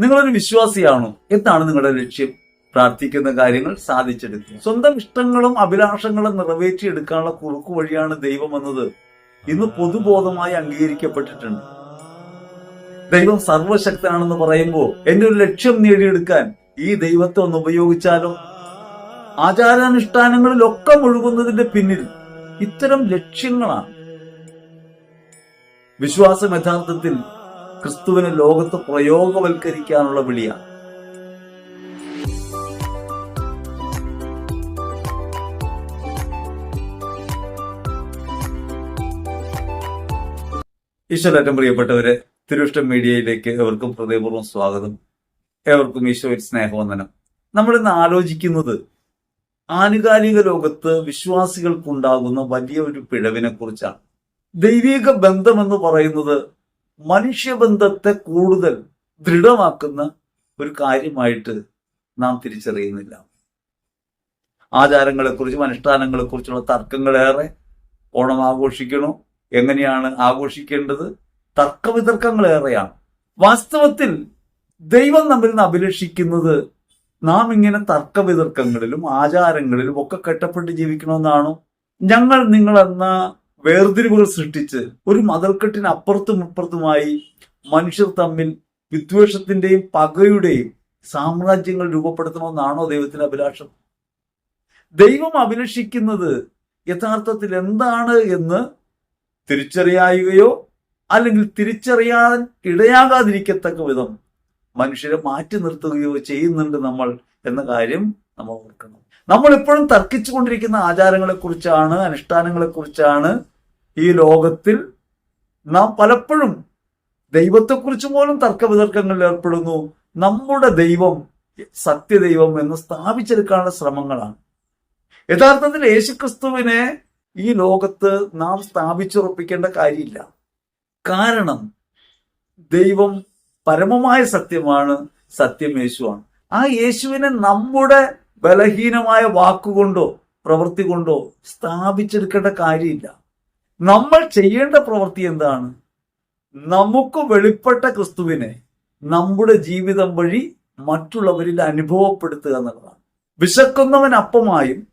നിങ്ങളൊരു വിശ്വാസിയാണോ? എന്താണ് നിങ്ങളുടെ ലക്ഷ്യം? പ്രാർത്ഥിക്കുന്ന കാര്യങ്ങൾ സാധിച്ചെടുക്കുക. സ്വന്തം ഇഷ്ടങ്ങളും അഭിലാഷങ്ങളും നിറവേറ്റിയെടുക്കാനുള്ള കുറുക്കു വഴിയാണ് ദൈവം എന്നത്. ഇന്ന് പൊതുബോധമായി അംഗീകരിക്കപ്പെട്ടിട്ടുണ്ട്. ദൈവം സർവശക്തനാണെന്ന് പറയുമ്പോൾ എന്റെ ഒരു ലക്ഷ്യം നേടിയെടുക്കാൻ ഈ ദൈവത്തെ ഒന്ന് ഉപയോഗിച്ചാലോ? ആചാരാനുഷ്ഠാനങ്ങളിലൊക്കെ മുഴുകുന്നതിന്റെ പിന്നിൽ ഇത്തരം ലക്ഷ്യങ്ങളാണ്. വിശ്വാസം യഥാർത്ഥത്തിൽ ക്രിസ്തുവിനെ ലോകത്ത് പ്രയോഗവൽക്കരിക്കാനുള്ള വിളിയാണ് ഈശ്വരറ്റം പ്രിയപ്പെട്ടവരെ തിരുവിഷ്ടം മീഡിയയിലേക്ക് എവർക്കും ഹൃദയപൂർവം സ്വാഗതം. ഏവർക്കും ഈശോയിൽ സ്നേഹവന്ദനം. നമ്മൾ ഇന്ന് ആലോചിക്കുന്നത് ആനുകാലിക ലോകത്ത് വിശ്വാസികൾക്കുണ്ടാകുന്ന വലിയ ഒരു പിഴവിനെ കുറിച്ചാണ് ദൈവിക ബന്ധമെന്ന് പറയുന്നത് മനുഷ്യബന്ധത്തെ കൂടുതൽ ദൃഢമാക്കുന്ന ഒരു കാര്യമായിട്ട് നാം തിരിച്ചറിയുന്നില്ല. ആചാരങ്ങളെക്കുറിച്ചും അനുഷ്ഠാനങ്ങളെക്കുറിച്ചുള്ള തർക്കങ്ങളേറെ ഓണം ആഘോഷിക്കണോ എങ്ങനെയാണ് ആഘോഷിക്കേണ്ടത്? തർക്കവിതർക്കങ്ങളേറെയാണ്. വാസ്തവത്തിൽ ദൈവം നമ്മിൽ നിന്ന് അഭിലഷിക്കുന്നത് നാം ഇങ്ങനെ തർക്കവിതർക്കങ്ങളിലും ആചാരങ്ങളിലും ഒക്കെ കെട്ടപ്പെട്ട് ജീവിക്കണമെന്നാണോ? ഞങ്ങൾ നിങ്ങളെന്ന വേർതിരിവുകൾ സൃഷ്ടിച്ച് ഒരു മതൽക്കെട്ടിന് അപ്പുറത്തും ഇപ്പുറത്തുമായി മനുഷ്യർ തമ്മിൽ വിദ്വേഷത്തിന്റെയും പകയുടെയും സാമ്രാജ്യങ്ങൾ രൂപപ്പെടുത്തണമെന്നാണോ ദൈവത്തിന്റെ അഭിലാഷം? ദൈവം അഭിലഷിക്കുന്നത് യഥാർത്ഥത്തിൽ എന്താണ് എന്ന് തിരിച്ചറിയായുകയോ അല്ലെങ്കിൽ തിരിച്ചറിയാൻ ഇടയാകാതിരിക്കത്തക്ക വിധം മനുഷ്യരെ മാറ്റി നിർത്തുകയോ ചെയ്യുന്നുണ്ട് നമ്മൾ എന്ന കാര്യം നമ്മൾ ഓർക്കണം. നമ്മൾ ഇപ്പോഴും തർക്കിച്ചുകൊണ്ടിരിക്കുന്ന ആചാരങ്ങളെ കുറിച്ചാണ് അനുഷ്ഠാനങ്ങളെ കുറിച്ചാണ് ഈ ലോകത്തിൽ നാം പലപ്പോഴും ദൈവത്തെക്കുറിച്ച് പോലും തർക്കവിതർക്കങ്ങളിൽ ഏർപ്പെടുന്നു. നമ്മുടെ ദൈവം സത്യദൈവം എന്ന് സ്ഥാപിച്ചെടുക്കാനുള്ള ശ്രമങ്ങളാണ്. യഥാർത്ഥത്തിൽ യേശുക്രിസ്തുവിനെ ഈ ലോകത്ത് നാം സ്ഥാപിച്ചുറപ്പിക്കേണ്ട കാര്യമില്ല. കാരണം ദൈവം പരമമായ സത്യമാണ് സത്യം യേശുവാണ്. ആ യേശുവിനെ നമ്മുടെ ബലഹീനമായ വാക്കുകൊണ്ടോ പ്രവൃത്തി കൊണ്ടോ സ്ഥാപിച്ചെടുക്കേണ്ട കാര്യമില്ല. നമ്മൾ ചെയ്യേണ്ട പ്രവൃത്തി എന്താണ്? നമുക്ക് വെളിപ്പെട്ട ക്രിസ്തുവിനെ നമ്മുടെ ജീവിതം വഴി മറ്റുള്ളവരിൽ അനുഭവപ്പെടുത്തുക എന്നുള്ളതാണ്. വിശക്കുന്നവൻ അപ്പമായും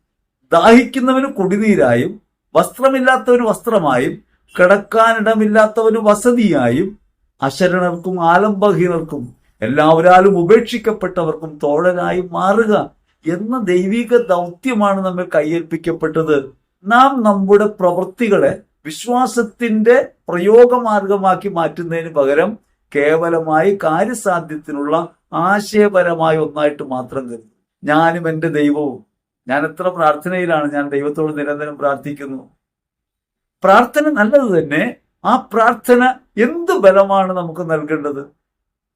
ദാഹിക്കുന്നവന് കുടിനീരായും വസ്ത്രമില്ലാത്തവന് വസ്ത്രമായും കിടക്കാനിടമില്ലാത്തവന് വസതിയായും അശരണർക്കും ആലംബഹീനർക്കും എല്ലാവരാലും ഉപേക്ഷിക്കപ്പെട്ടവർക്കും തോഴനായി മാറുക എന്ന ദൈവിക ദൗത്യമാണ് നമ്മൾ കയ്യേൽപ്പിക്കപ്പെട്ടത് നാം നമ്മുടെ പ്രവൃത്തികളെ വിശ്വാസത്തിന്റെ പ്രയോഗമാർഗമാക്കി മാറ്റുന്നതിന് പകരം കേവലമായി കാര്യസാധ്യത്തിനുള്ള ആശയപരമായ ഒന്നായിട്ട് മാത്രം കരുതും ഞാനും എന്റെ ദൈവവും. ഞാൻ എത്ര പ്രാർത്ഥനയിലാണ് ഞാൻ ദൈവത്തോട് നിരന്തരം പ്രാർത്ഥിക്കുന്നു. പ്രാർത്ഥന നല്ലത് തന്നെ ആ പ്രാർത്ഥന എന്ത് ബലമാണ് നമുക്ക് നൽകേണ്ടത്?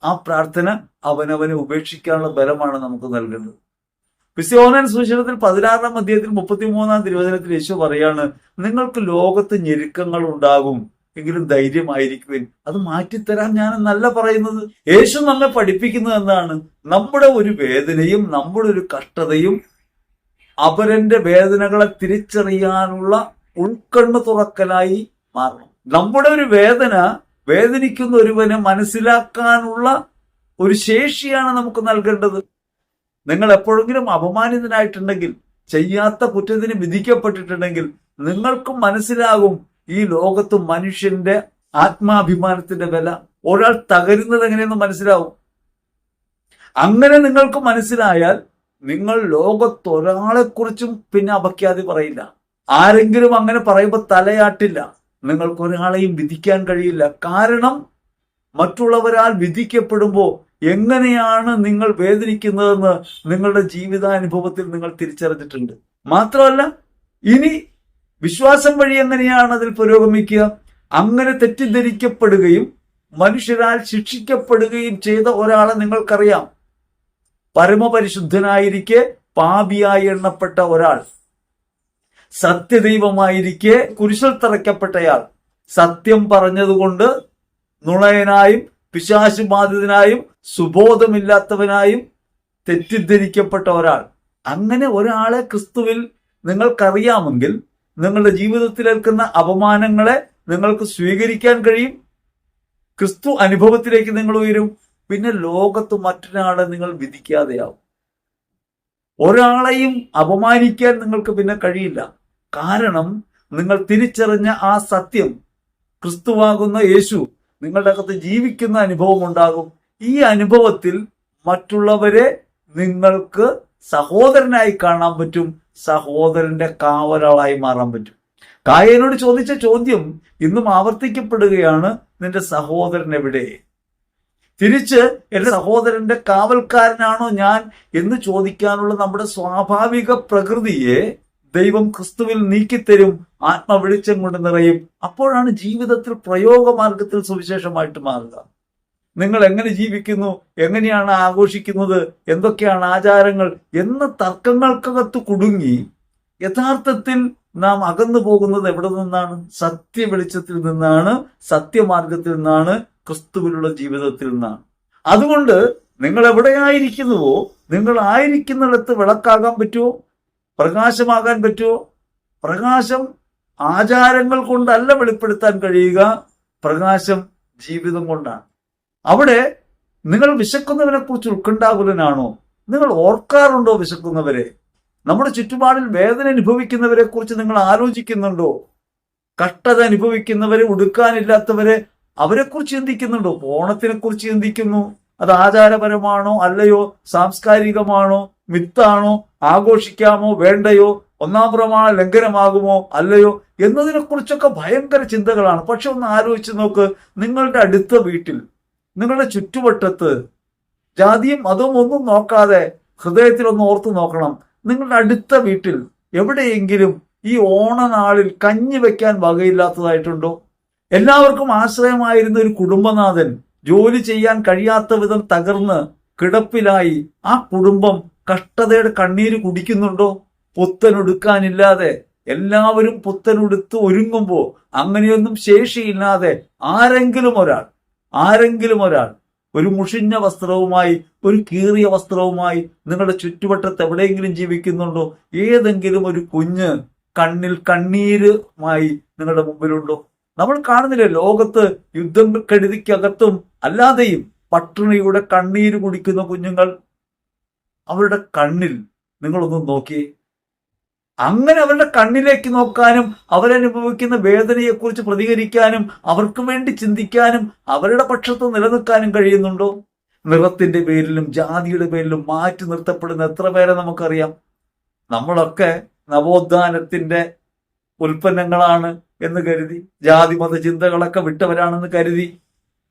ആ പ്രാർത്ഥന അവനവനെ ഉപേക്ഷിക്കാനുള്ള ബലമാണ് നമുക്ക് നൽകേണ്ടത്. വിശ്വോനൻ സുശീലത്തിൽ പതിനാറാം അധ്യായത്തിൽ മുപ്പത്തിമൂന്നാം തിരുവചനത്തിൽ യേശു പറയാണ് നിങ്ങൾക്ക് ലോകത്ത് ഞെരുക്കങ്ങൾ ഉണ്ടാകും. എങ്കിലും ധൈര്യമായിരിക്കുവിൻ. അത് മാറ്റിത്തരാൻ ഞാൻ നല്ല പറയുന്നത്. യേശു നമ്മെ പഠിപ്പിക്കുന്നത് എന്നാണ്. നമ്മുടെ ഒരു വേദനയും നമ്മുടെ ഒരു കഷ്ടതയും അപരന്റെ വേദനകളെ തിരിച്ചറിയാനുള്ള ഉൾക്കണ്ണ് തുറക്കലായി മാറണം. നമ്മുടെ ഒരു വേദന വേദനിക്കുന്ന ഒരുവനെ മനസ്സിലാക്കാനുള്ള ഒരു ശേഷിയാണ് നമുക്ക് നൽകേണ്ടത്. നിങ്ങൾ എപ്പോഴെങ്കിലും അപമാനിതനായിട്ടുണ്ടെങ്കിൽ ചെയ്യാത്ത കുറ്റത്തിന് വിധിക്കപ്പെട്ടിട്ടുണ്ടെങ്കിൽ നിങ്ങൾക്കും മനസ്സിലാകും ഈ ലോകത്ത് മനുഷ്യന്റെ ആത്മാഭിമാനത്തിന്റെ വില. ഒരാൾ തകരുന്നത് എങ്ങനെയെന്ന് മനസ്സിലാവും? അങ്ങനെ നിങ്ങൾക്ക് മനസ്സിലായാൽ നിങ്ങൾ ലോകത്തൊരാളെക്കുറിച്ചും പിന്നെ അപഖ്യാതി പറയില്ല. ആരെങ്കിലും അങ്ങനെ പറയുമ്പോൾ തലയാട്ടില്ല. നിങ്ങൾക്ക് ഒരാളെയും വിധിക്കാൻ കഴിയില്ല. കാരണം മറ്റുള്ളവരാൽ വിധിക്കപ്പെടുമ്പോൾ എങ്ങനെയാണ് നിങ്ങൾ വേദനിക്കുന്നതെന്ന് നിങ്ങളുടെ ജീവിതാനുഭവത്തിൽ നിങ്ങൾ തിരിച്ചറിഞ്ഞിട്ടുണ്ട്. മാത്രമല്ല ഇനി വിശ്വാസം വഴി എങ്ങനെയാണ് അതിൽ പുരോഗമിക്കുക? അങ്ങനെ തെറ്റിദ്ധരിക്കപ്പെടുകയും മനുഷ്യരാൽ ശിക്ഷിക്കപ്പെടുകയും ചെയ്ത ഒരാളെ നിങ്ങൾക്കറിയാം. പരമപരിശുദ്ധനായിരിക്കെ പാപിയായി എണ്ണപ്പെട്ട ഒരാൾ. സത്യദൈവമായിരിക്കെ കുരിശിൽ തറയ്ക്കപ്പെട്ടയാൾ. സത്യം പറഞ്ഞതുകൊണ്ട് നുണയനായും പിശാശു ബാധിതനായും സുബോധമില്ലാത്തവനായും തെറ്റിദ്ധരിക്കപ്പെട്ട ഒരാൾ. അങ്ങനെ ഒരാളെ ക്രിസ്തുവിൽ നിങ്ങൾക്കറിയാമെങ്കിൽ നിങ്ങളുടെ ജീവിതത്തിൽ ഏൽക്കുന്ന അപമാനങ്ങളെ നിങ്ങൾക്ക് സ്വീകരിക്കാൻ കഴിയും. ക്രിസ്തു അനുഭവത്തിലേക്ക് നിങ്ങൾ ഉയരും. പിന്നെ ലോകത്ത് മറ്റൊരാളെ നിങ്ങൾ വിധിക്കാതെയാവും. ഒരാളെയും അപമാനിക്കാൻ നിങ്ങൾക്ക് പിന്നെ കഴിയില്ല. കാരണം നിങ്ങൾ തിരിച്ചറിഞ്ഞ ആ സത്യം ക്രിസ്തുവാകുന്ന യേശു നിങ്ങളുടെ അകത്ത് ജീവിക്കുന്ന അനുഭവം ഉണ്ടാകും. ഈ അനുഭവത്തിൽ മറ്റുള്ളവരെ നിങ്ങൾക്ക് സഹോദരനായി കാണാൻ പറ്റും സഹോദരന്റെ കാവലാളായി മാറാൻ പറ്റും. കായനോട് ചോദിച്ച ചോദ്യം ഇന്നും ആവർത്തിക്കപ്പെടുകയാണ് നിന്റെ സഹോദരൻ എവിടെ? തിരിച്ച് എന്റെ സഹോദരന്റെ കാവൽക്കാരനാണോ ഞാൻ? എന്ന് ചോദിക്കാനുള്ള നമ്മുടെ സ്വാഭാവിക പ്രകൃതിയെ ദൈവം ക്രിസ്തുവിൽ നീക്കിത്തരും ആത്മവെളിച്ചം കൊണ്ട് നിറയും. അപ്പോഴാണ് ജീവിതത്തിൽ പ്രയോഗമാർഗത്തിൽ സുവിശേഷമായിട്ട് മാറുക. നിങ്ങൾ എങ്ങനെ ജീവിക്കുന്നു? എങ്ങനെയാണ് ആഘോഷിക്കുന്നത്? എന്തൊക്കെയാണ് ആചാരങ്ങൾ? എന്ന തർക്കങ്ങൾക്കകത്ത് കുടുങ്ങി യഥാർത്ഥത്തിൽ നാം അകന്നു പോകുന്നത് എവിടെ നിന്നാണ്? സത്യ വെളിച്ചത്തിൽ നിന്നാണ് സത്യമാർഗത്തിൽ നിന്നാണ് ക്രിസ്തുവിലുള്ള ജീവിതത്തിൽ നിന്നാണ്. അതുകൊണ്ട് നിങ്ങൾ എവിടെയായിരിക്കുന്നുവോ നിങ്ങൾ ആയിരിക്കുന്നിടത്ത് വിളക്കാകാൻ പറ്റുമോ പ്രകാശമാകാൻ പറ്റുമോ പ്രകാശം ആചാരങ്ങൾ കൊണ്ടല്ല വെളിപ്പെടുത്താൻ കഴിയുക. പ്രകാശം ജീവിതം കൊണ്ടാണ്. അവിടെ നിങ്ങൾ വിശക്കുന്നവനെ കുറിച്ച് ഉത്കണ്ഠാകുലനാണോ? നിങ്ങൾ ഓർക്കാറുണ്ടോ വിശക്കുന്നവരെ? നമ്മുടെ ചുറ്റുപാടിൽ വേദന അനുഭവിക്കുന്നവരെ കുറിച്ച് നിങ്ങൾ ആലോചിക്കുന്നുണ്ടോ? കഷ്ടത അനുഭവിക്കുന്നവരെ ഉടുക്കാനില്ലാത്തവരെ അവരെ കുറിച്ച് ചിന്തിക്കുന്നുണ്ടോ? ഓണത്തിനെ കുറിച്ച് ചിന്തിക്കുന്നു. അത് ആചാരപരമാണോ അല്ലയോ? സാംസ്കാരികമാണോ? മിത്താണോ? ആഘോഷിക്കാമോ? വേണ്ടയോ? ഒന്നാം പ്രമാണ ലംഘനമാകുമോ? അല്ലയോ? എന്നതിനെ കുറിച്ചൊക്കെ ഭയങ്കര ചിന്തകളാണ്. പക്ഷെ ഒന്ന് ആലോചിച്ച് നോക്ക്. നിങ്ങളുടെ അടുത്ത വീട്ടിൽ നിങ്ങളുടെ ചുറ്റുവട്ടത്ത് ജാതിയും മതവും ഒന്നും നോക്കാതെ ഹൃദയത്തിൽ ഒന്ന് ഓർത്തു നോക്കണം. നിങ്ങളുടെ അടുത്ത വീട്ടിൽ എവിടെയെങ്കിലും ഈ ഓണനാളിൽ കഞ്ഞി വെക്കാൻ വകയില്ലാത്തതായിട്ടുണ്ടോ? എല്ലാവർക്കും ആശ്രയമായിരുന്ന ഒരു കുടുംബനാഥൻ ജോലി ചെയ്യാൻ കഴിയാത്ത വിധം തകർന്ന് കിടപ്പിലായി ആ കുടുംബം കഷ്ടതയുടെ കണ്ണീര് കുടിക്കുന്നുണ്ടോ? പുത്തനൊടുക്കാനില്ലാതെ എല്ലാവരും പുത്തനുടുത്ത് ഒരുങ്ങുമ്പോ അങ്ങനെയൊന്നും ശേഷിയില്ലാതെ ആരെങ്കിലും ഒരാൾ ആരെങ്കിലും ഒരാൾ ഒരു മുഷിഞ്ഞ വസ്ത്രവുമായി ഒരു കീറിയ വസ്ത്രവുമായി നിങ്ങളുടെ ചുറ്റുവട്ടത്ത് എവിടെയെങ്കിലും ജീവിക്കുന്നുണ്ടോ? ഏതെങ്കിലും ഒരു കുഞ്ഞ് കണ്ണിൽ കണ്ണീരുമായി നിങ്ങളുടെ മുമ്പിലുണ്ടോ? നമ്മൾ കാണുന്നില്ലേ ലോകത്ത് യുദ്ധം കെടുതിക്കകത്തും അല്ലാതെയും പട്ടിണിയുടെ കണ്ണീര് കുടിക്കുന്ന കുഞ്ഞുങ്ങൾ അവരുടെ കണ്ണിൽ നിങ്ങളൊന്ന് നോക്കിയേ. അങ്ങനെ അവരുടെ കണ്ണിലേക്ക് നോക്കാനും അവരനുഭവിക്കുന്ന വേദനയെക്കുറിച്ച് പ്രതികരിക്കാനും അവർക്ക് വേണ്ടി ചിന്തിക്കാനും അവരുടെ പക്ഷത്ത് നിലനിൽക്കാനും കഴിയുന്നുണ്ടോ? നിറത്തിന്റെ പേരിലും ജാതിയുടെ പേരിലും മാറ്റി നിർത്തപ്പെടുന്ന എത്ര പേരെ നമുക്കറിയാം? നമ്മളൊക്കെ നവോത്ഥാനത്തിന്റെ ഉൽപ്പന്നങ്ങളാണ് എന്ന് കരുതി ജാതി മത ചിന്തകളൊക്കെ വിട്ടവരാണെന്ന് കരുതി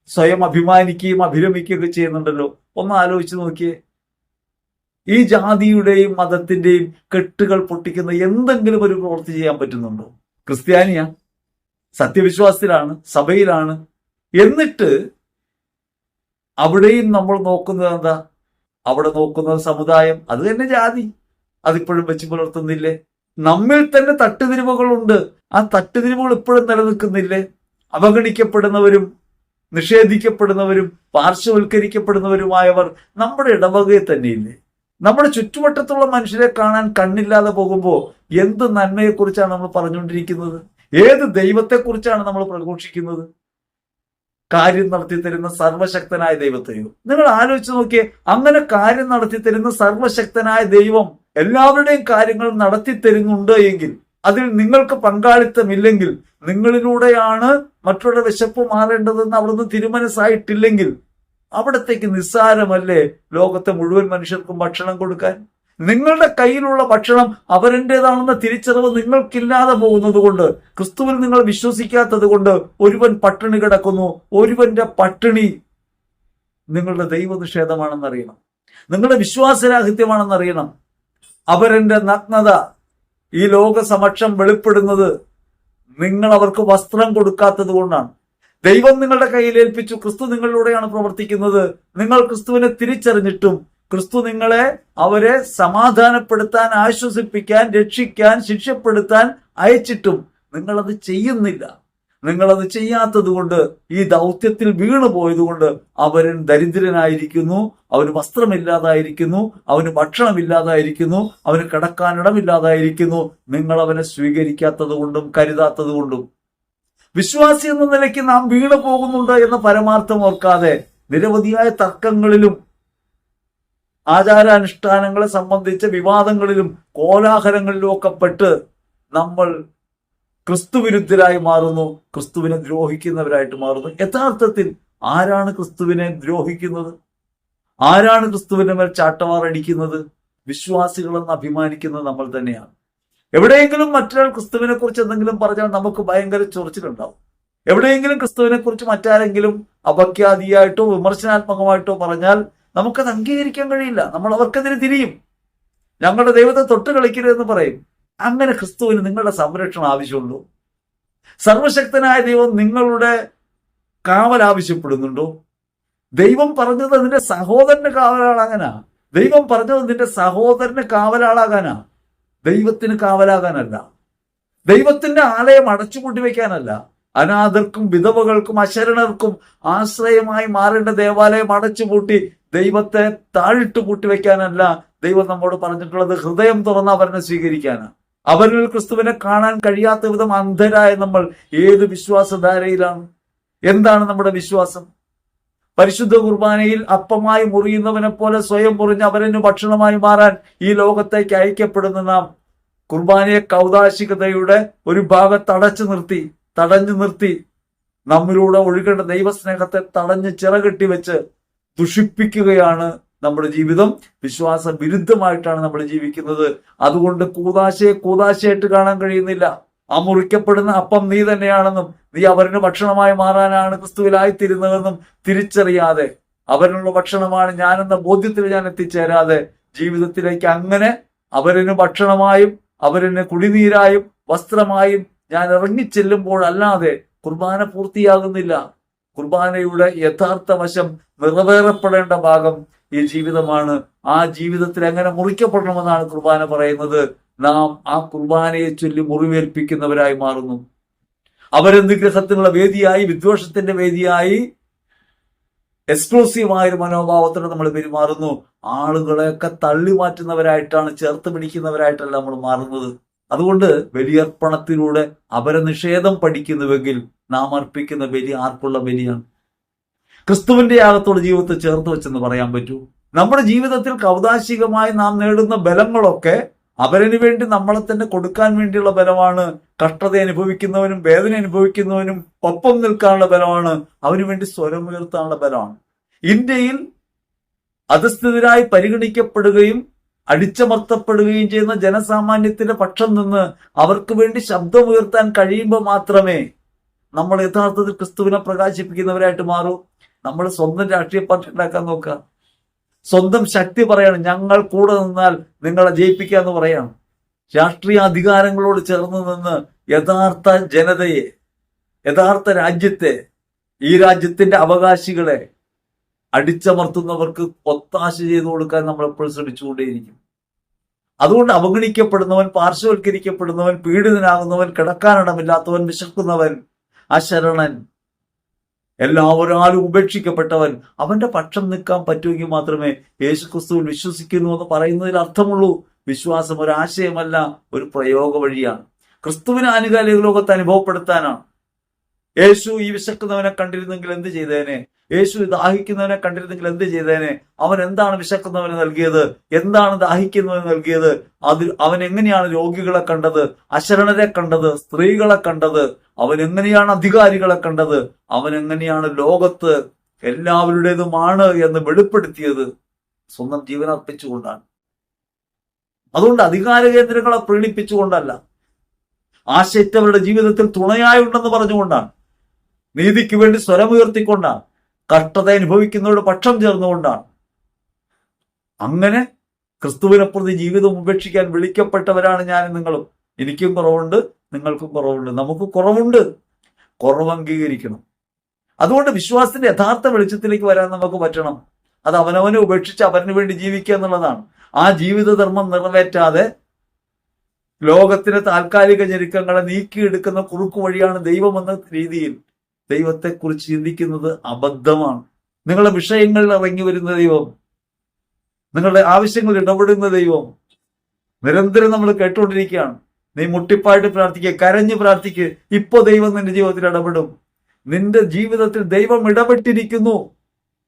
സ്വയം അഭിമാനിക്കുകയും അഭിരമിക്കുകയൊക്കെ ചെയ്യുന്നുണ്ടല്ലോ. ഒന്ന് ആലോചിച്ച് നോക്കിയേ. ഈ ജാതിയുടെയും മതത്തിന്റെയും കെട്ടുകൾ പൊട്ടിക്കുന്ന എന്തെങ്കിലും ഒരു പ്രവൃത്തി ചെയ്യാൻ പറ്റുന്നുണ്ടോ? ക്രിസ്ത്യാനിയ. സത്യവിശ്വാസത്തിലാണ് സഭയിലാണ്. എന്നിട്ട് അവിടെയും നമ്മൾ നോക്കുന്നത് എന്താ? അവിടെ നോക്കുന്ന സമുദായം അത് തന്നെ ജാതി. അതിപ്പോഴും വെച്ച് പുലർത്തുന്നില്ലേ? നമ്മിൽ തന്നെ തട്ടുതിരിവുകളുണ്ട്. ആ തട്ടുതിരിവുകൾ ഇപ്പോഴും നിലനിൽക്കുന്നില്ലേ? അവഗണിക്കപ്പെടുന്നവരും നിഷേധിക്കപ്പെടുന്നവരും പാർശ്വവൽക്കരിക്കപ്പെടുന്നവരുമായവർ നമ്മുടെ ഇടവകയിൽ തന്നെയില്ലേ? നമ്മുടെ ചുറ്റുവട്ടത്തുള്ള മനുഷ്യരെ കാണാൻ കണ്ണില്ലാതെ പോകുമ്പോൾ എന്ത് നന്മയെക്കുറിച്ചാണ് നമ്മൾ പറഞ്ഞുകൊണ്ടിരിക്കുന്നത്? ഏത് ദൈവത്തെക്കുറിച്ചാണ് നമ്മൾ പ്രഘോഷിക്കുന്നത്? കാര്യം നടത്തി തരുന്ന സർവശക്തനായ ദൈവത്തെയോ നിങ്ങൾ ആലോചിച്ച് നോക്കിയേ അങ്ങനെ കാര്യം നടത്തി തരുന്ന സർവശക്തനായ ദൈവം എല്ലാവരുടെയും കാര്യങ്ങൾ നടത്തി തരുന്നുണ്ട് എങ്കിൽ അതിൽ നിങ്ങൾക്ക് പങ്കാളിത്തമില്ലെങ്കിൽ നിങ്ങളിലൂടെയാണ് മറ്റുള്ള വിശപ്പ് മാറേണ്ടതെന്ന് അവിടുന്ന് തിരുമനസ്സായിട്ടില്ലെങ്കിൽ അവിടത്തേക്ക് നിസ്സാരമല്ലേ ലോകത്തെ മുഴുവൻ മനുഷ്യർക്കും ഭക്ഷണം കൊടുക്കാൻ? നിങ്ങളുടെ കയ്യിലുള്ള ഭക്ഷണം അവരന്റെതാണെന്ന തിരിച്ചറിവ് നിങ്ങൾക്കില്ലാതെ പോകുന്നത് കൊണ്ട് ക്രിസ്തുവിൽ നിങ്ങൾ വിശ്വസിക്കാത്തത് കൊണ്ട് ഒരുവൻ പട്ടിണി കിടക്കുന്നു ഒരുവന്റെ പട്ടിണി നിങ്ങളുടെ ദൈവനിഷേധമാണെന്നറിയണം. നിങ്ങളുടെ വിശ്വാസരാഹിത്യമാണെന്നറിയണം. അവരെ നഗ്നത ഈ ലോക സമക്ഷം വെളിപ്പെടുന്നത് നിങ്ങൾ അവർക്ക് വസ്ത്രം കൊടുക്കാത്തത് കൊണ്ടാണ്. ദൈവം നിങ്ങളുടെ കയ്യിൽ ഏൽപ്പിച്ചു. ക്രിസ്തു നിങ്ങളിലൂടെയാണ് പ്രവർത്തിക്കുന്നത്. നിങ്ങൾ ക്രിസ്തുവിനെ തിരിച്ചറിഞ്ഞിട്ടും ക്രിസ്തു നിങ്ങളെ അവരെ സമാധാനപ്പെടുത്താൻ ആശ്വസിപ്പിക്കാൻ രക്ഷിക്കാൻ ശിക്ഷപ്പെടുത്താൻ അയച്ചിട്ടും നിങ്ങളത് ചെയ്യുന്നില്ല. നിങ്ങളത് ചെയ്യാത്തത് കൊണ്ട് ഈ ദൗത്യത്തിൽ വീണു പോയതുകൊണ്ട് അവരൻ ദരിദ്രനായിരിക്കുന്നു അവന് വസ്ത്രമില്ലാതായിരിക്കുന്നു അവന് ഭക്ഷണമില്ലാതായിരിക്കുന്നു അവന് കിടക്കാനിടമില്ലാതായിരിക്കുന്നു നിങ്ങൾ അവനെ സ്വീകരിക്കാത്തത് കൊണ്ടും കരുതാത്തത് കൊണ്ടും വിശ്വാസി എന്ന നിലയ്ക്ക് നാം വീണു പോകുന്നുണ്ട് എന്ന പരമാർത്ഥം ഓർക്കാതെ നിരവധിയായ തർക്കങ്ങളിലും ആചാരാനുഷ്ഠാനങ്ങളെ സംബന്ധിച്ച വിവാദങ്ങളിലും കോലാഹലങ്ങളിലും ഒക്കെ പെട്ട് നമ്മൾ ക്രിസ്തുവിരുദ്ധരായി മാറുന്നു ക്രിസ്തുവിനെ ദ്രോഹിക്കുന്നവരായിട്ട് മാറുന്നു. യഥാർത്ഥത്തിൽ ആരാണ് ക്രിസ്തുവിനെ ദ്രോഹിക്കുന്നത്? ആരാണ് ക്രിസ്തുവിന്റെ മേൽ ചാട്ടവാറടിക്കുന്നത്? വിശ്വാസികളെന്ന് അഭിമാനിക്കുന്നത് നമ്മൾ തന്നെയാണ്. എവിടെയെങ്കിലും മറ്റൊരാൾ ക്രിസ്തുവിനെ കുറിച്ച് എന്തെങ്കിലും പറഞ്ഞാൽ നമുക്ക് ഭയങ്കര ചൊറിച്ചിലുണ്ടാവും. എവിടെയെങ്കിലും ക്രിസ്തുവിനെ കുറിച്ച് മറ്റാരെങ്കിലും അപഖ്യാതിയായിട്ടോ വിമർശനാത്മകമായിട്ടോ പറഞ്ഞാൽ നമുക്കത് അംഗീകരിക്കാൻ കഴിയില്ല. നമ്മൾ അവർക്കെതിരെ തിരിയും. ഞങ്ങളുടെ ദൈവത്തെ തൊട്ട് കളിക്കരുതെന്ന് പറയും. അങ്ങനെ ക്രിസ്തുവിന് നിങ്ങളുടെ സംരക്ഷണം ആവശ്യമുള്ളൂ സർവശക്തനായ ദൈവം നിങ്ങളുടെ കാവൽ ആവശ്യപ്പെടുന്നുണ്ടോ? ദൈവം പറഞ്ഞത് നിന്റെ സഹോദരന് കാവലാളാകാനാ. ദൈവം പറഞ്ഞത് നിന്റെ സഹോദരന് കാവലാളാകാനാ. ദൈവത്തിന് കാവലാകാനല്ല. ദൈവത്തിന്റെ ആലയം അടച്ചുപൂട്ടി വയ്ക്കാനല്ല അനാഥർക്കും വിധവകൾക്കും അശരണർക്കും ആശ്രയമായി മാറേണ്ട ദേവാലയം അടച്ചുപൂട്ടി ദൈവത്തെ താഴിട്ട് പൂട്ടി വയ്ക്കാനല്ല ദൈവം നമ്മോട് പറഞ്ഞിട്ടുള്ളത്. ഹൃദയം തുറന്ന് അവരനെ സ്വീകരിക്കാനാണ്. അവരിൽ ക്രിസ്തുവിനെ കാണാൻ കഴിയാത്ത വിധം അന്ധരായ നമ്മൾ ഏത് വിശ്വാസധാരയിലാണ്? എന്താണ് നമ്മുടെ വിശ്വാസം? പരിശുദ്ധ കുർബാനയിൽ അപ്പമായി മുറിയുന്നവനെ പോലെ സ്വയം മുറിഞ്ഞ് അവരന് ഭക്ഷണമായി മാറാൻ ഈ ലോകത്തേക്ക് അയക്കപ്പെടുന്ന നാം കുർബാനയെ കൗതാശികതയുടെ ഒരു ഭാഗത്ത് അടച്ചു നിർത്തി തടഞ്ഞു നിർത്തി നമ്മിലൂടെ ഒഴുകേണ്ട ദൈവസ്നേഹത്തെ തടഞ്ഞ് ചിറകെട്ടി വെച്ച് ദുഷിപ്പിക്കുകയാണ് നമ്മുടെ ജീവിതം. വിശ്വാസ വിരുദ്ധമായിട്ടാണ് നമ്മൾ ജീവിക്കുന്നത്. അതുകൊണ്ട് കൂതാശയെ കൂതാശയായിട്ട് കാണാൻ കഴിയുന്നില്ല. ആ മുറിക്കപ്പെടുന്ന അപ്പം നീ തന്നെയാണെന്നും നീ അവരിന് ഭക്ഷണമായി മാറാനാണ് ക്രിസ്തുവിലായിത്തീരുന്നതെന്നും തിരിച്ചറിയാതെ അവരിനുള്ള ഭക്ഷണമാണ് ഞാനെന്ന ബോധ്യത്തിൽ ഞാൻ എത്തിച്ചേരാതെ ജീവിതത്തിലേക്ക് അങ്ങനെ അവരിന് ഭക്ഷണമായും അവരിന് കുടിനീരായും വസ്ത്രമായും ഞാൻ ഇറങ്ങിച്ചെല്ലുമ്പോഴല്ലാതെ കുർബാന പൂർത്തിയാകുന്നില്ല. കുർബാനയുടെ യഥാർത്ഥ വശം നിറവേറപ്പെടേണ്ട ഭാഗം ഈ ജീവിതമാണ്. ആ ജീവിതത്തിൽ എങ്ങനെ മുറിക്കപ്പെടണമെന്നാണ് കുർബാന പറയുന്നത്? നാം ആ കുർബാനയെ ചൊല്ലി മുറിവേൽപ്പിക്കുന്നവരായി മാറുന്നു. അവരെ നിഗ്രഹത്തിനുള്ള വേദിയായി വിദ്വേഷത്തിന്റെ വേദിയായി എക്സ്ക്ലൂസീവായ ഒരു മനോഭാവത്തോടെ നമ്മൾ പെരുമാറുന്നു. ആളുകളെയൊക്കെ തള്ളി മാറ്റുന്നവരായിട്ടാണ് ചേർത്ത് പിടിക്കുന്നവരായിട്ടല്ല നമ്മൾ മാറുന്നത്. അതുകൊണ്ട് ബലിയർപ്പണത്തിലൂടെ അപരനിഷേധം പഠിക്കുന്നുവെങ്കിൽ നാം അർപ്പിക്കുന്ന ബലി ആർക്കുള്ള ബലിയാണ്? ക്രിസ്തുവിന്റെ യാഗത്തോട് ജീവിതത്തെ ചേർത്ത് വെച്ചെന്ന് പറയാൻ പറ്റൂ. നമ്മുടെ ജീവിതത്തിൽ കൗതാശികമായി നാം നേടുന്ന ബലങ്ങളൊക്കെ അവരന് വേണ്ടി നമ്മളെ തന്നെ കൊടുക്കാൻ വേണ്ടിയുള്ള ബലമാണ് കഷ്ടത അനുഭവിക്കുന്നവനും വേദന അനുഭവിക്കുന്നവനും ഒപ്പം നിൽക്കാനുള്ള ബലമാണ് അവന് വേണ്ടി സ്വരമുയർത്താനുള്ള ബലമാണ്. ഇന്ത്യയിൽ അധസ്ഥിതരായി പരിഗണിക്കപ്പെടുകയും അടിച്ചമർത്തപ്പെടുകയും ചെയ്യുന്ന ജനസാമാന്യത്തിന്റെ പക്ഷം നിന്ന് അവർക്ക് വേണ്ടി ശബ്ദമുയർത്താൻ കഴിയുമ്പോൾ മാത്രമേ നമ്മൾ യഥാർത്ഥത്തിൽ ക്രിസ്തുവിനെ പ്രകാശിപ്പിക്കുന്നവരായിട്ട് മാറൂ. നമ്മൾ സ്വന്തം രാഷ്ട്രീയ പാർട്ടി ഉണ്ടാക്കാൻ നോക്കുക. സ്വന്തം ശക്തി പറയാണ്. ഞങ്ങൾ കൂടെ നിന്നാൽ നിങ്ങളെ ജയിപ്പിക്കുക എന്ന് പറയാണ്. രാഷ്ട്രീയ അധികാരങ്ങളോട് ചേർന്ന് നിന്ന് യഥാർത്ഥ ജനതയെ യഥാർത്ഥ രാജ്യത്തെ ഈ രാജ്യത്തിന്റെ അവകാശികളെ അടിച്ചമർത്തുന്നവർക്ക് ഒത്താശ ചെയ്തു കൊടുക്കാൻ നമ്മൾ എപ്പോഴും ശ്രമിച്ചുകൊണ്ടേയിരിക്കും. അതുകൊണ്ട് അവഗണിക്കപ്പെടുന്നവൻ പാർശ്വവൽക്കരിക്കപ്പെടുന്നവൻ പീഡിതനാകുന്നവൻ കിടക്കാനിടമില്ലാത്തവൻ വിശക്കുന്നവൻ അശരണൻ എല്ലാവരാലും ഉപേക്ഷിക്കപ്പെട്ടവൻ അവന്റെ പക്ഷം നിൽക്കാൻ പറ്റുമെങ്കിൽ മാത്രമേ യേശുക്രിസ്തുവിൽ വിശ്വസിക്കുന്നു എന്ന് പറയുന്നതിൽ അർത്ഥമുള്ളൂ. വിശ്വാസം ഒരു ആശയമല്ല ഒരു പ്രയോഗ വഴിയാണ് ക്രിസ്തുവിന് ആനുകാലിക ലോകത്ത് അനുഭവപ്പെടുത്താനാണ്. യേശു ഈ വിശക്കുന്നവനെ കണ്ടിരുന്നെങ്കിൽ എന്ത് ചെയ്തേനെ? യേശു ദാഹിക്കുന്നവനെ കണ്ടിരുന്നെങ്കിൽ എന്ത് ചെയ്തേനെ? അവൻ എന്താണ് വിശക്കുന്നവന് നൽകിയത്? എന്താണ് ദാഹിക്കുന്നവന് നൽകിയത്? അത് അവൻ എങ്ങനെയാണ് രോഗികളെ കണ്ടത്? അശരണരെ കണ്ടത്? സ്ത്രീകളെ കണ്ടത്? അവൻ എങ്ങനെയാണ് അധികാരികളെ കണ്ടത്? അവൻ എങ്ങനെയാണ് ലോകത്ത് എല്ലാവരുടേതുമാണ് എന്ന് വെളിപ്പെടുത്തിയത്? സ്വന്തം ജീവൻ അർപ്പിച്ചുകൊണ്ടാണ്. അതുകൊണ്ട് അധികാര കേന്ദ്രങ്ങളെ പ്രീണിപ്പിച്ചുകൊണ്ടല്ല. ആശയറ്റവരുടെ ജീവിതത്തിൽ തുണയായുണ്ടെന്ന് പറഞ്ഞുകൊണ്ടാണ്. നീതിക്ക് വേണ്ടി സ്വരമുയർത്തിക്കൊണ്ടാണ് കഷ്ടത അനുഭവിക്കുന്നവരുടെ പക്ഷം ചേർന്നുകൊണ്ടാണ്. അങ്ങനെ ക്രിസ്തുവിനെ പ്രതി ജീവിതം ഉപേക്ഷിക്കാൻ വിളിക്കപ്പെട്ടവരാണ് ഞാൻ നിങ്ങളും. എനിക്കും കുറവുണ്ട് നിങ്ങൾക്കും കുറവുണ്ട് നമുക്ക് കുറവുണ്ട്. കുറവ് അംഗീകരിക്കണം. അതുകൊണ്ട് വിശ്വാസത്തിന്റെ യഥാർത്ഥ വെളിച്ചത്തിലേക്ക് വരാൻ നമുക്ക് പറ്റണം. അത് അവനവനെ ഉപേക്ഷിച്ച് അവന് വേണ്ടി ജീവിക്കുക എന്നുള്ളതാണ്. ആ ജീവിതധർമ്മം നിറവേറ്റാതെ ലോകത്തിന്റെ താൽക്കാലിക ഞെരുക്കങ്ങളെ നീക്കിയെടുക്കുന്ന കുറുക്കു വഴിയാണ് ദൈവമെന്ന രീതിയിൽ ദൈവത്തെക്കുറിച്ച് ചിന്തിക്കുന്നത് അബദ്ധമാണ്. നിങ്ങളുടെ വിഷയങ്ങളിൽ ഇറങ്ങി വരുന്ന ദൈവം നിങ്ങളുടെ ആവശ്യങ്ങളിൽ ഇടപെടുന്ന ദൈവം നിരന്തരം നമ്മൾ കേട്ടുകൊണ്ടിരിക്കുകയാണ്. നീ മുട്ടിപ്പായിട്ട് പ്രാർത്ഥിക്കുക കരഞ്ഞു പ്രാർത്ഥിക്കുക ഇപ്പൊ ദൈവം നിന്റെ ജീവിതത്തിൽ ഇടപെടും. നിന്റെ ജീവിതത്തിൽ ദൈവം ഇടപെട്ടിരിക്കുന്നു.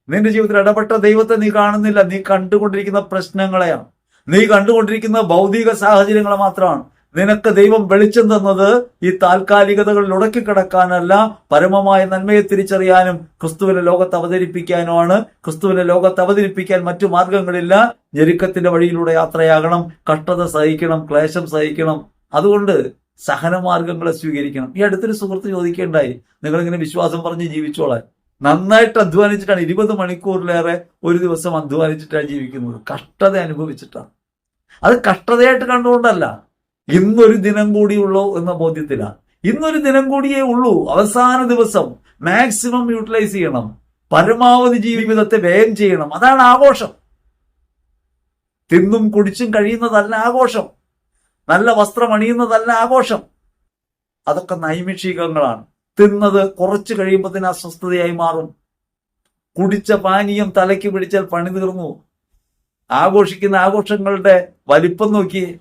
നിന്റെ ജീവിതത്തിൽ ഇടപെട്ട ദൈവത്തെ നീ കാണുന്നില്ല. നീ കണ്ടുകൊണ്ടിരിക്കുന്ന പ്രശ്നങ്ങളെയാണ്. നീ കണ്ടുകൊണ്ടിരിക്കുന്ന ഭൗതിക സാഹചര്യങ്ങളെ മാത്രമാണ്. നിനക്ക് ദൈവം വെളിച്ചം തന്നത് ഈ താൽക്കാലികതകളിൽ ഉടക്കിക്കിടക്കാനല്ല പരമമായ നന്മയെ തിരിച്ചറിയാനും ക്രിസ്തുവിനെ ലോകത്ത് അവതരിപ്പിക്കാനുമാണ്. ക്രിസ്തുവിനെ ലോകത്ത് അവതരിപ്പിക്കാൻ മറ്റു മാർഗങ്ങളില്ല. ഞെരുക്കത്തിന്റെ വഴിയിലൂടെ യാത്രയാകണം കഷ്ടത സഹിക്കണം ക്ലേശം സഹിക്കണം. അതുകൊണ്ട് സഹനമാർഗങ്ങളെ സ്വീകരിക്കണം. ഈ അടുത്തൊരു സുഹൃത്ത് ചോദിക്കേണ്ടായി. നിങ്ങളിങ്ങനെ വിശ്വാസം പറഞ്ഞ് ജീവിച്ചോളാൻ. നന്നായിട്ട് അധ്വാനിച്ചിട്ടാണ് ഇരുപത് മണിക്കൂറിലേറെ ഒരു ദിവസം അധ്വാനിച്ചിട്ടാണ് ജീവിക്കുന്നത്. കഷ്ടത അനുഭവിച്ചിട്ടാണ്. അത് കഷ്ടതയായിട്ട് കണ്ടുകൊണ്ടല്ല. ഇന്നൊരു ദിനം കൂടിയുള്ളൂ എന്ന ബോധ്യത്തിലാണ് ഇന്നൊരു ദിനം കൂടിയേ ഉള്ളൂ. അവസാന ദിവസം മാക്സിമം യൂട്ടിലൈസ് ചെയ്യണം. പരമാവധി ജീവിതത്തെ വ്യയം ചെയ്യണം. അതാണ് ആഘോഷം. തിന്നും കുടിച്ചും കഴിയുന്നതല്ല ആഘോഷം. നല്ല വസ്ത്രം അണിയുന്നതല്ല ആഘോഷം. അതൊക്കെ നൈമിഷികങ്ങളാണ്. തിന്നത് കുറച്ച് കഴിയുമ്പോൾ തന്നെ അസ്വസ്ഥതയായി മാറും. കുടിച്ച പാനീയം തലയ്ക്ക് പിടിച്ചാൽ പണി തീർന്നു. ആഘോഷിക്കുന്ന ആഘോഷങ്ങളുടെ വലിപ്പം നോക്കി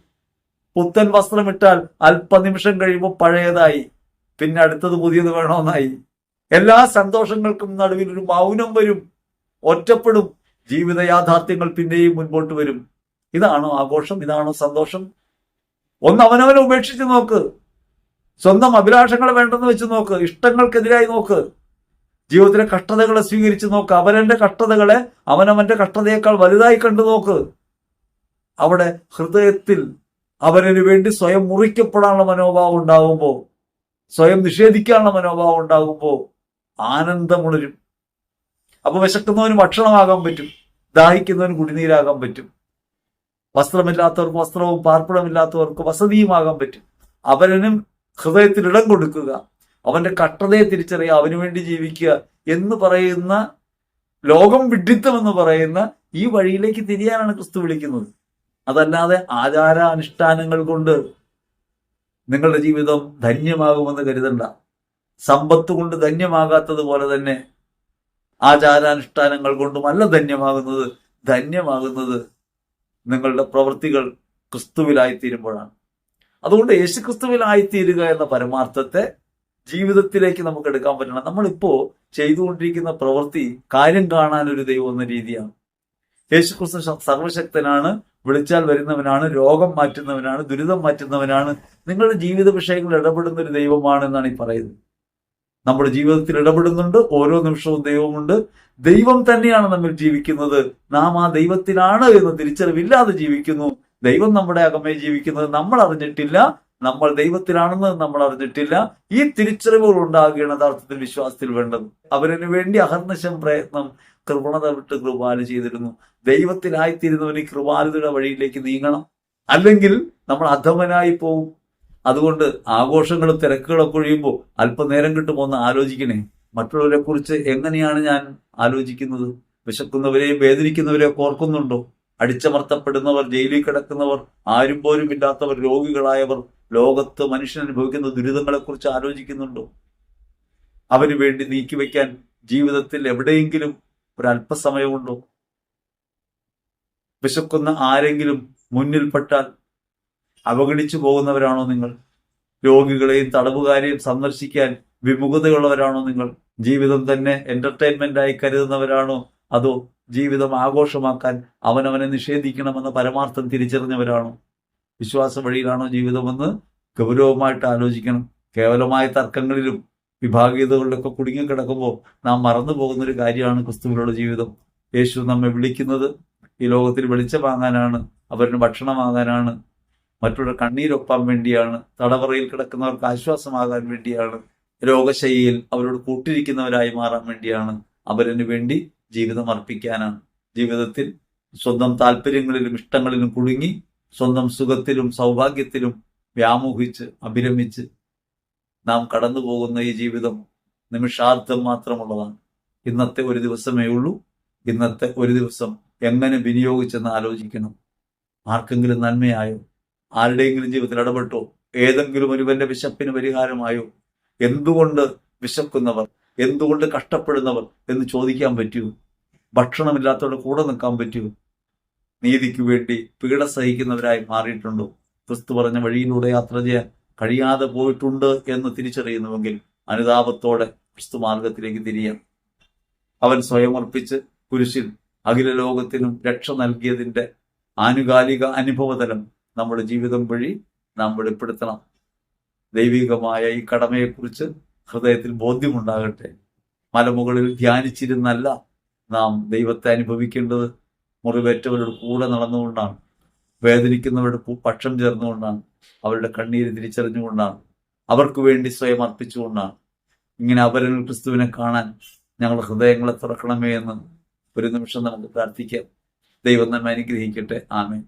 പുത്തൻ വസ്ത്രമിട്ടാൽ അല്പനിമിഷം കഴിയുമ്പോൾ പഴയതായി. പിന്നെ അടുത്തത് പുതിയത് വേണമെന്നായി എല്ലാ സന്തോഷങ്ങൾക്കും നടുവിൽ ഒരു മൗനം വരും. ഒറ്റപ്പെടും. ജീവിത യാഥാർത്ഥ്യങ്ങൾ പിന്നെയും മുൻപോട്ട് വരും. ഇതാണോ ആഘോഷം? ഇതാണോ സന്തോഷം? ഒന്ന് അവനവനെ ഉപേക്ഷിച്ച് നോക്ക്. സ്വന്തം അഭിലാഷങ്ങളെ വേണ്ടെന്ന് വെച്ച് നോക്ക്. ഇഷ്ടങ്ങൾക്കെതിരായി നോക്ക്. ജീവിതത്തിലെ കഷ്ടതകളെ സ്വീകരിച്ച് നോക്ക്. അവനവന്റെ കഷ്ടതകളെ അവനവന്റെ കഷ്ടതയേക്കാൾ വലുതായി കണ്ടു നോക്ക്. അവിടെ ഹൃദയത്തിൽ അവനു വേണ്ടി സ്വയം മുറിക്കപ്പെടാനുള്ള മനോഭാവം ഉണ്ടാകുമ്പോൾ സ്വയം നിഷേധിക്കാനുള്ള മനോഭാവം ഉണ്ടാകുമ്പോൾ ആനന്ദമുണരും. അപ്പൊ വിശക്കുന്നവന് ഭക്ഷണമാകാൻ പറ്റും ദാഹിക്കുന്നവന് കുടിനീരാകാൻ പറ്റും. വസ്ത്രമില്ലാത്തവർക്ക് വസ്ത്രവും പാർപ്പിടമില്ലാത്തവർക്ക് വസതിയുമാകാൻ പറ്റും. അവനും ഹൃദയത്തിൽ ഇടം കൊടുക്കുക അവന്റെ കട്ടതയെ തിരിച്ചറിയുക അവന് വേണ്ടി ജീവിക്കുക എന്ന് പറയുന്ന ലോകം വിഡിത്തം എന്ന് പറയുന്ന ഈ വഴിയിലേക്ക് തിരിയാനാണ് ക്രിസ്തു വിളിക്കുന്നത്. അതല്ലാതെ ആചാരാനുഷ്ഠാനങ്ങൾ കൊണ്ട് നിങ്ങളുടെ ജീവിതം ധന്യമാകുമെന്ന് കരുതണ്ട. സമ്പത്ത് കൊണ്ട് ധന്യമാകാത്തതുപോലെ തന്നെ ആചാരാനുഷ്ഠാനങ്ങൾ കൊണ്ടുമല്ല ധന്യമാകുന്നത് ധന്യമാകുന്നത് നിങ്ങളുടെ പ്രവൃത്തികൾ ക്രിസ്തുവിലായിത്തീരുമ്പോഴാണ്. അതുകൊണ്ട് യേശു ക്രിസ്തുവിലായിത്തീരുക എന്ന പരമാർത്ഥത്തെ ജീവിതത്തിലേക്ക് നമുക്ക് എടുക്കാൻ പറ്റണം. നമ്മളിപ്പോ ചെയ്തുകൊണ്ടിരിക്കുന്ന പ്രവൃത്തി കാര്യം കാണാൻ ഒരു ദൈവം എന്ന രീതിയാണ്. യേശു ക്രിസ്തു സർവശക്തനാണ് വിളിച്ചാൽ വരുന്നവനാണ് രോഗം മാറ്റുന്നവനാണ് ദുരിതം മാറ്റുന്നവനാണ്. നിങ്ങളുടെ ജീവിത വിഷയങ്ങളിൽ ഇടപെടുന്ന ഒരു ദൈവമാണ് എന്നാണ് ഈ പറയുന്നത്. നമ്മുടെ ജീവിതത്തിൽ ഇടപെടുന്നുണ്ട് ഓരോ നിമിഷവും ദൈവമുണ്ട്. ദൈവം തന്നെയാണ് നമ്മൾ ജീവിക്കുന്നത്. നാം ആ ദൈവത്തിലാണ് എന്ന് തിരിച്ചറിവില്ലാതെ ജീവിക്കുന്നു. ദൈവം നമ്മുടെ അകമേ ജീവിക്കുന്നത് നമ്മൾ അറിഞ്ഞിട്ടില്ല. നമ്മൾ ദൈവത്തിലാണെന്ന് നമ്മൾ അറിഞ്ഞിട്ടില്ല. ഈ തിരിച്ചറിവുകൾ ഉണ്ടാകുകയാണ് യഥാർത്ഥത്തിൽ വിശ്വാസത്തിൽ വേണ്ടത്. അവരതിനു വേണ്ടി അഹർനിശം പ്രയത്നം കൃപണത വിട്ട് കൃപാല ചെയ്തിരുന്നു. ദൈവത്തിലായിത്തീരുന്നവന് ഈ കൃപാലതയുടെ വഴിയിലേക്ക് നീങ്ങണം. അല്ലെങ്കിൽ നമ്മൾ അധമനായി പോവും. അതുകൊണ്ട് ആഘോഷങ്ങളും തിരക്കുകളൊക്കെ ഒഴിയുമ്പോൾ അല്പനേരം കിട്ടുമ്പോൾ ഒന്ന് ആലോചിക്കണേ. മറ്റുള്ളവരെ കുറിച്ച് എങ്ങനെയാണ് ഞാൻ ആലോചിക്കുന്നത്? വിശക്കുന്നവരെയും വേദനിക്കുന്നവരെയും ഓർക്കുന്നുണ്ടോ? അടിച്ചമർത്തപ്പെടുന്നവർ ജയിലിൽ കിടക്കുന്നവർ ആരും പോലും ഇല്ലാത്തവർ രോഗികളായവർ ലോകത്ത് മനുഷ്യൻ അനുഭവിക്കുന്ന ദുരിതങ്ങളെക്കുറിച്ച് ആലോചിക്കുന്നുണ്ടോ? അവന് വേണ്ടി നീക്കിവെക്കാൻ ജീവിതത്തിൽ എവിടെയെങ്കിലും ഒരു അല്പസമയമുണ്ടോ വിശക്കുന്ന ആരെങ്കിലും മുന്നിൽപ്പെട്ടാൽ അവഗണിച്ചു പോകുന്നവരാണോ നിങ്ങൾ? രോഗികളെയും തടവുകാരെയും സന്ദർശിക്കാൻ വിമുഖതയുള്ളവരാണോ നിങ്ങൾ? ജീവിതം തന്നെ എന്റർടൈൻമെന്റ് ആയി കരുതുന്നവരാണോ? അതോ ജീവിതം ആഘോഷമാക്കാൻ അവനവനെ നിഷേധിക്കണമെന്ന പരമാർത്ഥം തിരിച്ചറിഞ്ഞവരാണോ? വിശ്വാസ വഴിയിലാണോ ജീവിതമെന്ന് ഗൗരവമായിട്ട് ആലോചിക്കണം. കേവലമായ തർക്കങ്ങളിലും വിഭാഗീയതകളിലൊക്കെ കുടുങ്ങിക്കിടക്കുമ്പോൾ നാം മറന്നു പോകുന്ന ഒരു കാര്യമാണ് ക്രിസ്തുവിലുള്ള ജീവിതം. യേശു നമ്മെ വിളിക്കുന്നത് ഈ ലോകത്തിൽ വെളിച്ചം വാങ്ങാനാണ് അവരിന് ഭക്ഷണം വാങ്ങാനാണ് മറ്റുള്ള കണ്ണീരൊപ്പാൻ വേണ്ടിയാണ് തടവറയിൽ കിടക്കുന്നവർക്ക് ആശ്വാസമാകാൻ വേണ്ടിയാണ് രോഗശൈലിയിൽ അവരോട് കൂട്ടിരിക്കുന്നവരായി മാറാൻ വേണ്ടിയാണ് അവരിന് വേണ്ടി ജീവിതം അർപ്പിക്കാനാണ്. ജീവിതത്തിൽ സ്വന്തം താല്പര്യങ്ങളിലും ഇഷ്ടങ്ങളിലും കുടുങ്ങി സ്വന്തം സുഖത്തിലും സൗഭാഗ്യത്തിലും വ്യാമോഹിച്ച് അഭിരമിച്ച് നാം കടന്നു പോകുന്ന ഈ ജീവിതം നിമിഷാർത്ഥം മാത്രമുള്ളതാണ്. ഇന്നത്തെ ഒരു ദിവസമേ ഉള്ളൂ. ഇന്നത്തെ ഒരു ദിവസം എങ്ങനെ വിനിയോഗിച്ചെന്ന് ആലോചിക്കണം. ആർക്കെങ്കിലും നന്മയായോ? ആരുടെയെങ്കിലും ജീവിതത്തിൽ ഇടപെട്ടോ? ഏതെങ്കിലും ഒരുവന്റെ വിശപ്പിന് പരിഹാരമായോ? എന്തുകൊണ്ട് വിശക്കുന്നവർ എന്തുകൊണ്ട് കഷ്ടപ്പെടുന്നവർ എന്ന് ചോദിക്കാൻ പറ്റൂ? ഭക്ഷണമില്ലാത്തവരുടെ കൂടെ നിൽക്കാൻ പറ്റൂ? നീതിക്ക് വേണ്ടി പീഡ സഹിക്കുന്നവരായി മാറിയിട്ടുണ്ടോ? ക്രിസ്തു പറഞ്ഞ വഴിയിലൂടെ യാത്ര ചെയ്യാൻ കഴിയാതെ പോയിട്ടുണ്ട് എന്ന് തിരിച്ചറിയുന്നുവെങ്കിൽ അനുതാപത്തോടെ ക്രിസ്തു മാർഗത്തിലേക്ക് തിരിയാം. അവൻ സ്വയം അർപ്പിച്ച് കുരിശിൽ അഖില ലോകത്തിനും രക്ഷ നൽകിയതിന്റെ ആനുകാലിക അനുഭവതലം നമ്മുടെ ജീവിതം വഴി നാം വെളിപ്പെടുത്തണം. ദൈവികമായ ഈ കടമയെക്കുറിച്ച് ഹൃദയത്തിൽ ബോധ്യമുണ്ടാകട്ടെ. മലമുകളിൽ ധ്യാനിച്ചിരുന്നല്ല നാം ദൈവത്തെ അനുഭവിക്കേണ്ടത്. മുറിവേറ്റവരുടെ കൂടെ നടന്നുകൊണ്ടാണ്. വേദനിക്കുന്നവരുടെ പക്ഷം ചേർന്നുകൊണ്ടാണ്. അവരുടെ കണ്ണീര് തിരിച്ചറിഞ്ഞുകൊണ്ടാണ്. അവർക്ക് വേണ്ടി സ്വയം അർപ്പിച്ചുകൊണ്ടാണ്. ഇങ്ങനെ അവരിൽ ക്രിസ്തുവിനെ കാണാൻ ഞങ്ങളുടെ ഹൃദയങ്ങളെ തുറക്കണമേ എന്ന് ഒരു നിമിഷം നമുക്ക് പ്രാർത്ഥിക്കാം. ദൈവം നമ്മെ അനുഗ്രഹിക്കട്ടെ. ആമേൻ.